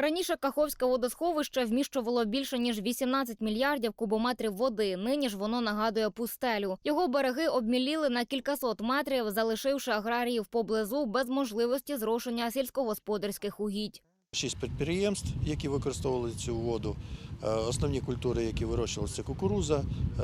Раніше Каховське водосховище вміщувало більше ніж 18 мільярдів кубометрів води. Нині ж воно нагадує пустелю. Його береги обміліли на кількасот метрів, залишивши аграріїв поблизу без можливості зрошення сільськогосподарських угідь. Шість підприємств, які використовували цю воду. Е, Основні культури, які вирощувалися, це кукуруза, е,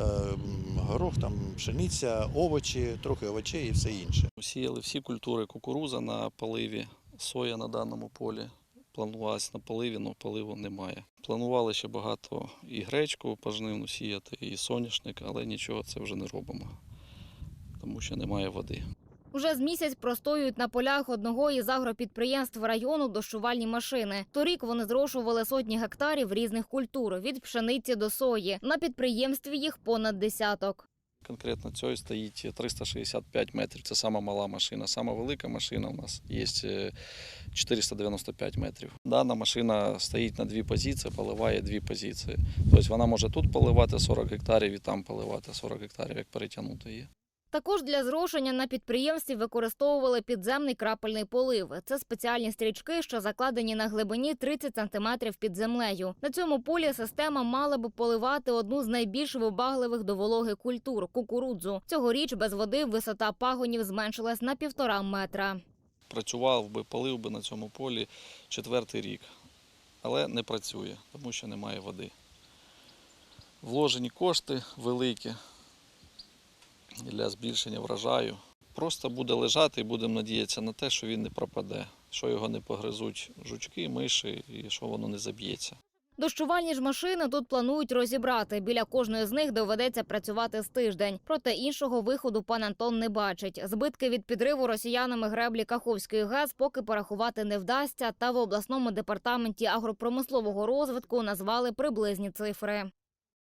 горох, там, пшениця, овочі, трохи овочей і все інше. Сіяли всі культури кукуруза на поливі, соя на даному полі. Планувалось на поливі, але поливу немає. Планували ще багато і гречку пожнивну сіяти, і соняшник, але нічого це вже не робимо, тому що немає води. Уже з місяць простоюють на полях одного із агропідприємств району дощувальні машини. Торік вони зрошували сотні гектарів різних культур від пшениці до сої. На підприємстві їх понад десяток. Конкретно цієї стоїть 365 метрів. Це сама мала машина. Сама велика машина у нас є е, 495 метрів. Дана машина стоїть на дві позиції, поливає дві позиції. Тобто вона може тут поливати 40 гектарів і там поливати 40 гектарів, як перетягнути її. Також для зрошення на підприємстві використовували підземний крапельний полив. Це спеціальні стрічки, що закладені на глибині 30 сантиметрів під землею. На цьому полі система мала би поливати одну з найбільш вибагливих до вологи культур кукурудзу. Цьогоріч без води висота пагонів зменшилась на півтора метра. Працював би, полив би на цьому полі четвертий рік, але не працює, тому що немає води. Вложені кошти великі для збільшення врожаю. Просто буде лежати і будемо надіятися на те, що він не пропаде, що його не погризуть жучки, миші і що воно не заб'ється. Дощувальні ж машини тут планують розібрати. Біля кожної з них доведеться працювати з тиждень. Проте іншого виходу пан Антон не бачить. Збитки від підриву росіянами греблі Каховської ГЕС поки порахувати не вдасться. Та в обласному департаменті агропромислового розвитку назвали приблизні цифри.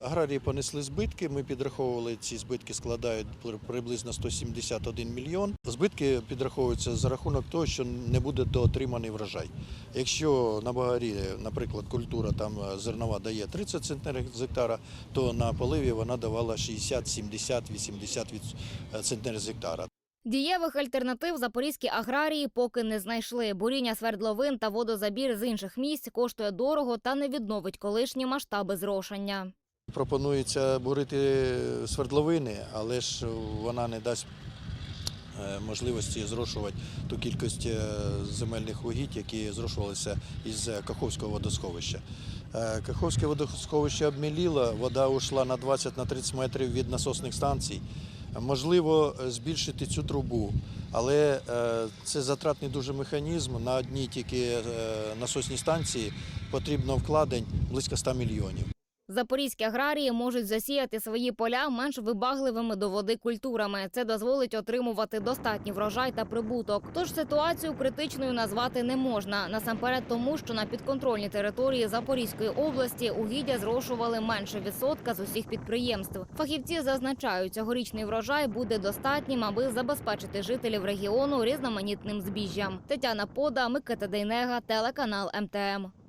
Аграрії понесли збитки. Ми підраховували, ці збитки складають приблизно 171 мільйон. Збитки підраховуються за рахунок того, що не буде доотриманий врожай. Якщо на багарі, наприклад, культура там е, зернова дає 30 центнерів з гектара, то на поливі вона давала 60, 70, 80 е, центнерів з гектара. Дієвих альтернатив запорізькі аграрії поки не знайшли. Буріння свердловин та водозабір з інших місць коштує дорого та не відновить колишні масштаби зрошення. Пропонується бурити свердловини, але ж вона не дасть е, можливості зрошувати ту кількість е, земельних угідь, які зрошувалися із Каховського водосховища. Е, Каховське водосховище обміліло, вода ушла на 20-30 метрів від насосних станцій. Можливо, збільшити цю трубу, але це затратний дуже механізм. На одній тільки насосній станції потрібно вкладень близько 100 мільйонів. Запорізькі аграрії можуть засіяти свої поля менш вибагливими до води культурами. Це дозволить отримувати достатній врожай та прибуток. Тож ситуацію критичною назвати не можна. Насамперед тому, що на підконтрольній території Запорізької області угіддя зрошували менше відсотка з усіх підприємств. Фахівці зазначають, цьогорічний врожай буде достатнім, аби забезпечити жителів регіону різноманітним збіжжям. Тетяна Пода, Микита Дейнега, телеканал МТМ.